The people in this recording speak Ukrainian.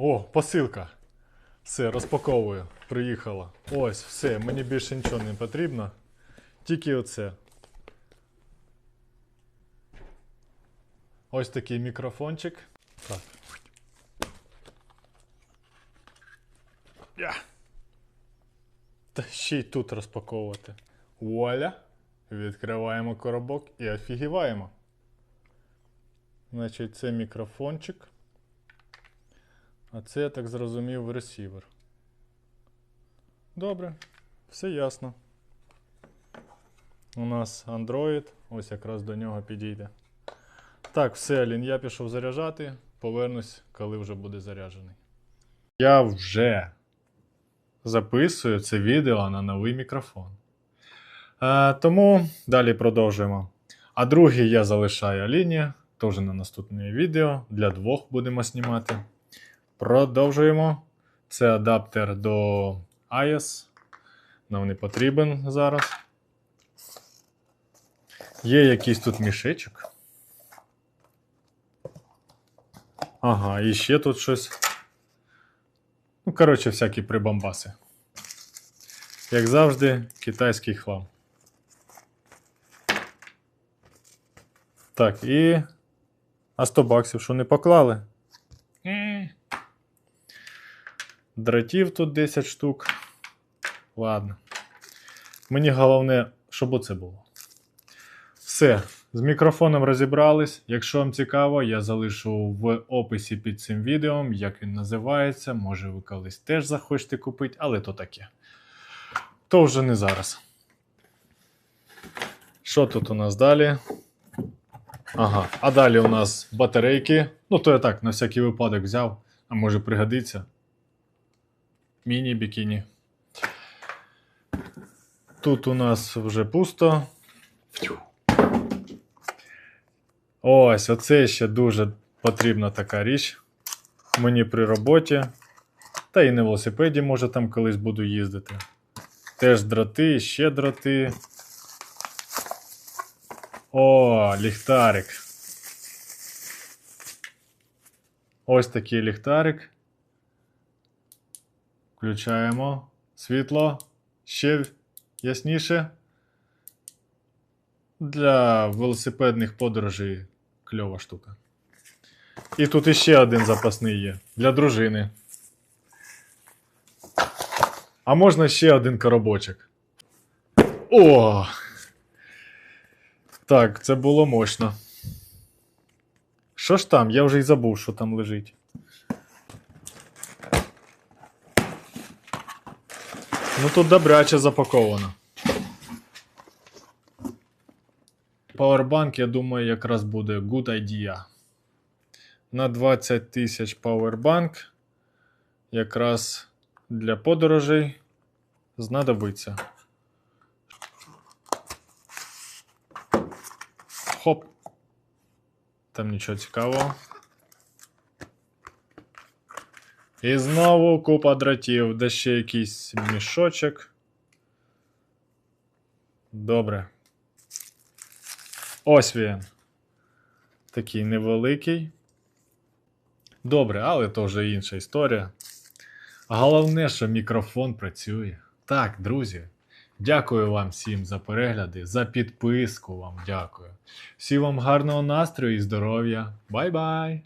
О, посилка. Все, розпаковую. Приїхала. Ось, все, мені більше нічого не потрібно. Тільки оце. Ось такий мікрофончик. Так. Я. Та ще й тут розпаковувати. Вуаля. Відкриваємо коробок і офігіваємо. Значить, це мікрофончик. А це, я так зрозумів, ресівер. Добре, все ясно. У нас Android, ось якраз до нього підійде. Так, все, Алін, я пішов заряджати. Повернусь, коли вже буде заряджений. Я вже записую це відео на новий мікрофон. Е, тому далі продовжуємо. А другий я залишаю Аліні, теж на наступне відео. Для двох будемо знімати. Продовжуємо. Це адаптер до iOS. Нам не потрібен зараз. Є якийсь тут мішечок. Ага, і ще тут щось. Ну, коротше, всякі прибамбаси. Як завжди, китайський хлам. Так, і. А 100 баксів, що не поклали? М. Дратів тут 10 штук. Ладно. Мені головне, щоб оце було. Все, з мікрофоном розібрались. Якщо вам цікаво, я залишу в описі під цим відео, як він називається. Може, ви колись теж захочете купити, але то таке. То вже не зараз. Що тут у нас далі? Ага, а далі у нас батарейки. Ну, то я так, на всякий випадок взяв, а може пригодиться. Міні-бікіні. Тут у нас вже пусто. Ось, оце ще дуже потрібна така річ. Мені при роботі. Та і на велосипеді, може, там колись буду їздити. Теж дроти, ще дроти. О, ліхтарик. Ось такий ліхтарик. Включаємо світло ще ясніше. Для велосипедних подорожей кльова штука. І тут іще один запасний є для дружини. А можна ще один коробочок. О! Так, це було мощно. Що ж там? Я вже й забув, що там лежить. Ну тут добряче запаковано. Powerbank, я думаю, якраз буде good idea. На 20 тисяч Powerbank якраз для подорожей знадобиться. Хоп. Там нічого цікавого. І знову купа дратів, де ще якийсь мішочок. Добре. Ось він. Такий невеликий. Добре, але то вже інша історія. Головне, що мікрофон працює. Так, друзі. Дякую вам всім за перегляди, за підписку вам дякую. Всім вам гарного настрою і здоров'я. Бай-бай!